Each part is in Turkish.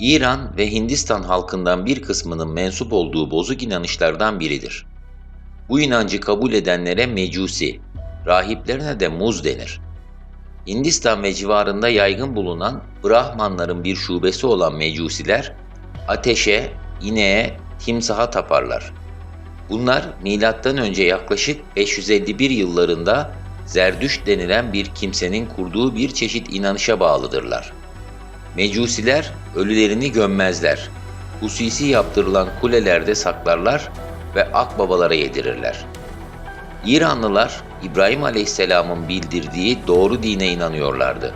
İran ve Hindistan halkından bir kısmının mensup olduğu bozuk inanışlardan biridir. Bu inancı kabul edenlere mecusi, rahiplerine de muz denir. Hindistan ve civarında yaygın bulunan Brahmanların bir şubesi olan mecusiler, ateşe, ineğe, timsaha taparlar. Bunlar önce yaklaşık 551 yıllarında Zerdüşt denilen bir kimsenin kurduğu bir çeşit inanışa bağlıdırlar. Mecusiler ölülerini gömmezler. Hususi yaptırılan kulelerde saklarlar ve akbabalara yedirirler. İranlılar İbrahim Aleyhisselam'ın bildirdiği doğru dine inanıyorlardı.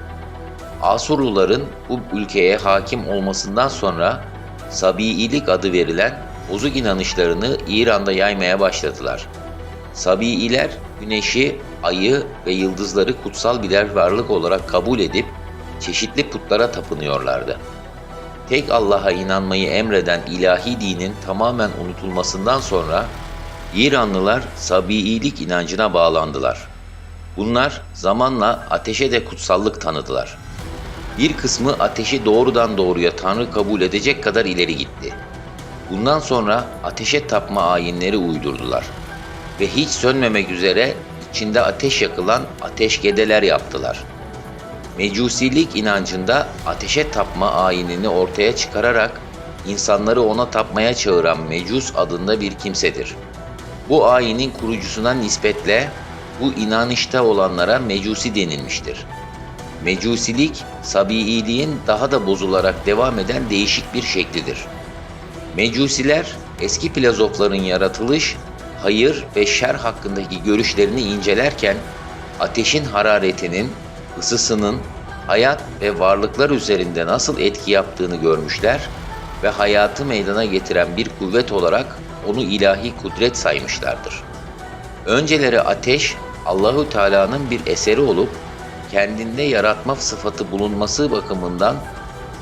Asurluların bu ülkeye hakim olmasından sonra Sabiilik adı verilen bozuk inanışlarını İran'da yaymaya başladılar. Sabiiler güneşi, ayı ve yıldızları kutsal birer varlık olarak kabul edip çeşitli putlara tapınıyorlardı. Tek Allah'a inanmayı emreden ilahi dinin tamamen unutulmasından sonra İranlılar Sabiilik inancına bağlandılar. Bunlar zamanla ateşe de kutsallık tanıdılar. Bir kısmı ateşi doğrudan doğruya Tanrı kabul edecek kadar ileri gitti. Bundan sonra ateşe tapma ayinleri uydurdular ve hiç sönmemek üzere içinde ateş yakılan ateşgedeler yaptılar. Mecusilik inancında ateşe tapma ayinini ortaya çıkararak insanları ona tapmaya çağıran Mecus adında bir kimsedir. Bu ayinin kurucusuna nispetle bu inanışta olanlara Mecusi denilmiştir. Mecusilik, Sabiiliğin daha da bozularak devam eden değişik bir şeklidir. Mecusiler, eski filozofların yaratılış, hayır ve şer hakkındaki görüşlerini incelerken, ateşin hararetinin, ısısının, hayat ve varlıklar üzerinde nasıl etki yaptığını görmüşler ve hayatı meydana getiren bir kuvvet olarak onu ilahi kudret saymışlardır. Önceleri ateş, Allahü Teala'nın bir eseri olup kendinde yaratma sıfatı bulunması bakımından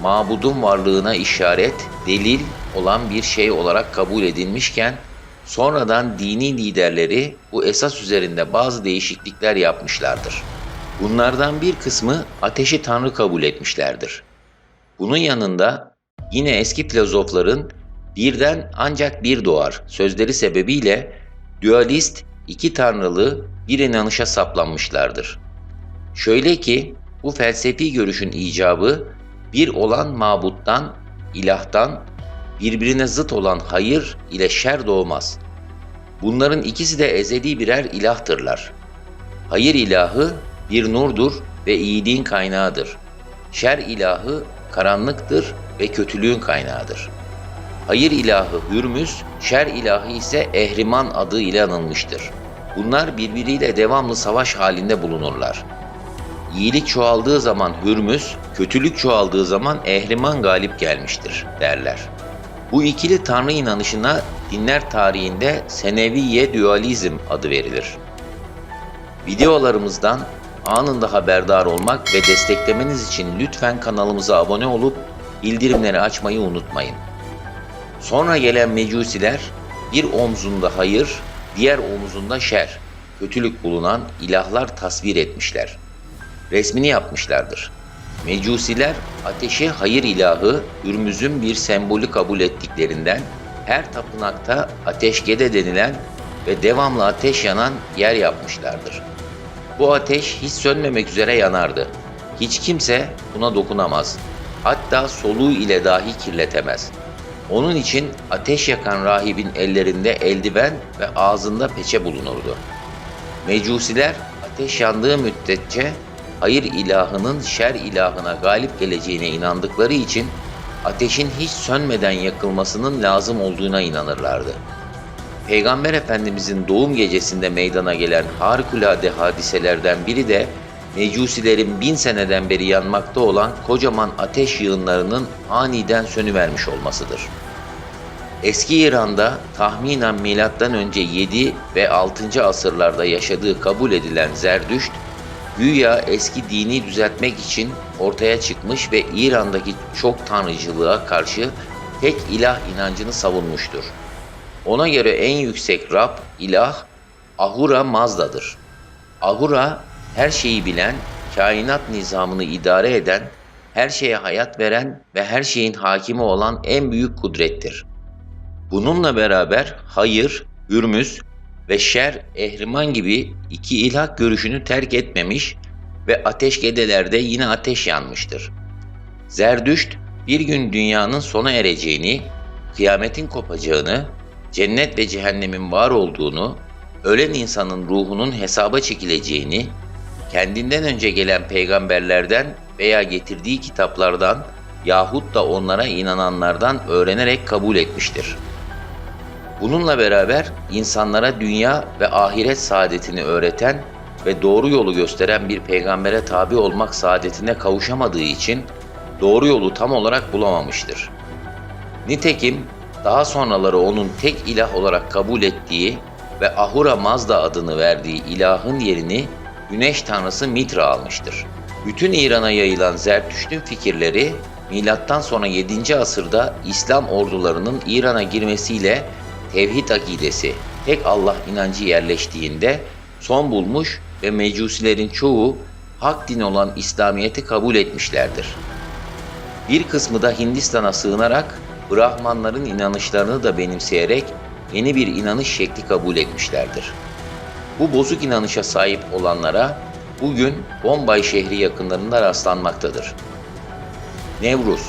mabudun varlığına işaret, delil olan bir şey olarak kabul edilmişken sonradan dini liderleri bu esas üzerinde bazı değişiklikler yapmışlardır. Bunlardan bir kısmı ateşi tanrı kabul etmişlerdir. Bunun yanında yine eski filozofların birden ancak bir doğar sözleri sebebiyle dualist iki tanrılı bir inanışa saplanmışlardır. Şöyle ki bu felsefi görüşün icabı bir olan mabuttan, ilahtan, birbirine zıt olan hayır ile şer doğmaz. Bunların ikisi de ezeli birer ilahtırlar. Hayır ilahı bir nurdur ve iyiliğin kaynağıdır. Şer ilahı karanlıktır ve kötülüğün kaynağıdır. Hayır ilahı Hürmüz, şer ilahı ise Ehriman adı ile anılmıştır. Bunlar birbiriyle devamlı savaş halinde bulunurlar. İyilik çoğaldığı zaman Hürmüz, kötülük çoğaldığı zaman Ehriman galip gelmiştir derler. Bu ikili tanrı inanışına dinler tarihinde Seneviye dualizm adı verilir. Videolarımızdan anında haberdar olmak ve desteklemeniz için lütfen kanalımıza abone olup bildirimleri açmayı unutmayın. Sonra gelen mecusiler bir omzunda hayır, diğer omzunda şer, kötülük bulunan ilahlar tasvir etmişler. Resmini yapmışlardır. Mecusiler ateşi hayır ilahı Ürmüz'ün bir sembolü kabul ettiklerinden her tapınakta ateşgede denilen ve devamlı ateş yanan yer yapmışlardır. Bu ateş hiç sönmemek üzere yanardı. Hiç kimse buna dokunamaz. Hatta soluğu ile dahi kirletemez. Onun için ateş yakan rahibin ellerinde eldiven ve ağzında peçe bulunurdu. Mecusiler ateş yandığı müddetçe hayır ilahının şer ilahına galip geleceğine inandıkları için ateşin hiç sönmeden yakılmasının lazım olduğuna inanırlardı. Peygamber Efendimizin doğum gecesinde meydana gelen harikulade hadiselerden biri de Mecusilerin bin seneden beri yanmakta olan kocaman ateş yığınlarının aniden sönüvermiş olmasıdır. Eski İran'da tahminen M.Ö. 7 ve 6. asırlarda yaşadığı kabul edilen Zerdüşt, güya eski dini düzeltmek için ortaya çıkmış ve İran'daki çok tanrıcılığa karşı tek ilah inancını savunmuştur. Ona göre en yüksek Rab, ilah, Ahura Mazda'dır. Ahura, her şeyi bilen, kainat nizamını idare eden, her şeye hayat veren ve her şeyin hakimi olan en büyük kudrettir. Bununla beraber hayır, hürmüz ve şer, ehriman gibi iki ilah görüşünü terk etmemiş ve ateşgedelerde yine ateş yanmıştır. Zerdüşt bir gün dünyanın sona ereceğini, kıyametin kopacağını, cennet ve cehennemin var olduğunu, ölen insanın ruhunun hesaba çekileceğini, kendinden önce gelen peygamberlerden veya getirdiği kitaplardan yahut da onlara inananlardan öğrenerek kabul etmiştir. Bununla beraber insanlara dünya ve ahiret saadetini öğreten ve doğru yolu gösteren bir peygambere tabi olmak saadetine kavuşamadığı için doğru yolu tam olarak bulamamıştır. Nitekim daha sonraları onun tek ilah olarak kabul ettiği ve Ahura Mazda adını verdiği ilahın yerini güneş tanrısı Mitra almıştır. Bütün İran'a yayılan Zertüşt'ün fikirleri milattan sonra 7. asırda İslam ordularının İran'a girmesiyle tevhid akidesi, tek Allah inancı yerleştiğinde son bulmuş ve mecusilerin çoğu hak din olan İslamiyet'i kabul etmişlerdir. Bir kısmı da Hindistan'a sığınarak Brahmanların inanışlarını da benimseyerek yeni bir inanış şekli kabul etmişlerdir. Bu bozuk inanışa sahip olanlara bugün Bombay şehri yakınlarında rastlanmaktadır. Nevruz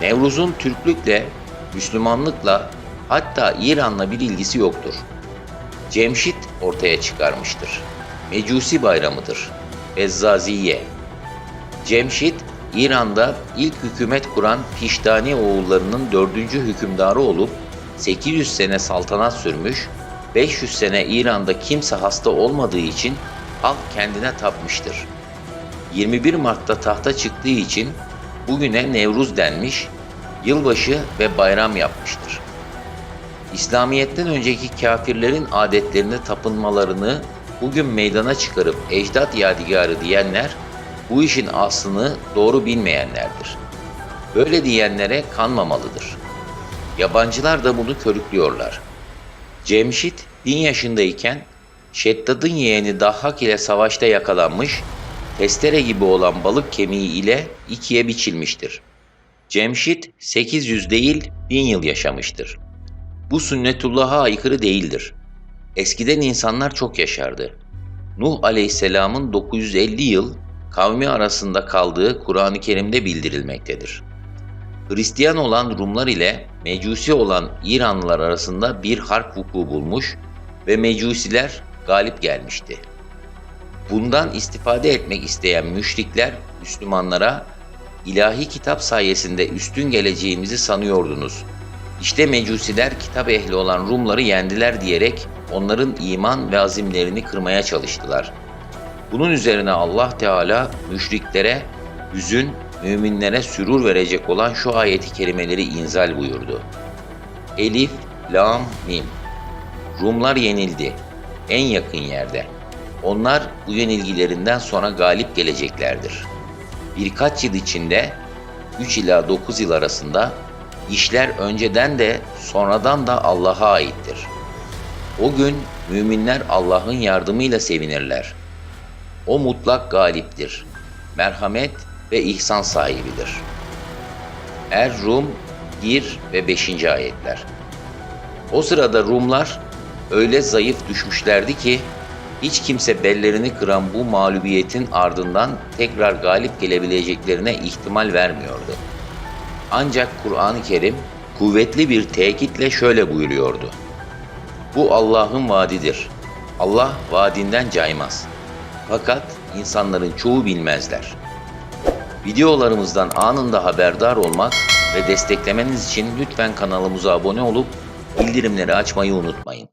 Nevruz'un Türklükle, Müslümanlıkla hatta İran'la bir ilgisi yoktur. Cemşit ortaya çıkarmıştır. Mecusi bayramıdır. Ezzaziye Cemşit, İran'da ilk hükümet kuran Piştani oğullarının dördüncü hükümdarı olup 800 sene saltanat sürmüş, 500 sene İran'da kimse hasta olmadığı için halk kendine tapmıştır. 21 Mart'ta tahta çıktığı için bugüne Nevruz denmiş, yılbaşı ve bayram yapmıştır. İslamiyet'ten önceki kafirlerin adetlerine tapınmalarını bugün meydana çıkarıp ecdat yadigarı diyenler bu işin aslını doğru bilmeyenlerdir. Böyle diyenlere kanmamalıdır. Yabancılar da bunu körüklüyorlar. Cemşit bin yaşındayken Şeddad'ın yeğeni Dahhak ile savaşta yakalanmış, testere gibi olan balık kemiği ile ikiye biçilmiştir. Cemşit 800 değil 1000 yıl yaşamıştır. Bu sünnetullah'a aykırı değildir. Eskiden insanlar çok yaşardı. Nuh aleyhisselamın 950 yıl kavmi arasında kaldığı Kur'an-ı Kerim'de bildirilmektedir. Hristiyan olan Rumlar ile Mecusi olan İranlılar arasında bir harp vuku bulmuş ve Mecusiler galip gelmişti. Bundan istifade etmek isteyen müşrikler Müslümanlara ilahi kitap sayesinde üstün geleceğimizi sanıyordunuz. İşte Mecusiler kitap ehli olan Rumları yendiler diyerek onların iman ve azimlerini kırmaya çalıştılar. Bunun üzerine Allah Teala müşriklere hüzün, müminlere sürur verecek olan şu ayeti kerimeleri inzal buyurdu. Elif, Lam, Mim. Rumlar yenildi. En yakın yerde. Onlar bu yenilgilerinden sonra galip geleceklerdir. Birkaç yıl içinde 3 ila 9 yıl arasında işler önceden de sonradan da Allah'a aittir. O gün müminler Allah'ın yardımıyla sevinirler. O mutlak galiptir. Merhamet ve ihsan sahibidir. Er-Rum 1 ve 5. ayetler. O sırada Rumlar öyle zayıf düşmüşlerdi ki hiç kimse bellerini kıran bu mağlubiyetin ardından tekrar galip gelebileceklerine ihtimal vermiyordu. Ancak Kur'an-ı Kerim kuvvetli bir tekitle şöyle buyuruyordu. Bu Allah'ın vaadidir. Allah vaadinden caymaz. Fakat insanların çoğu bilmezler. Videolarımızdan anında haberdar olmak ve desteklemeniz için lütfen kanalımıza abone olup bildirimleri açmayı unutmayın.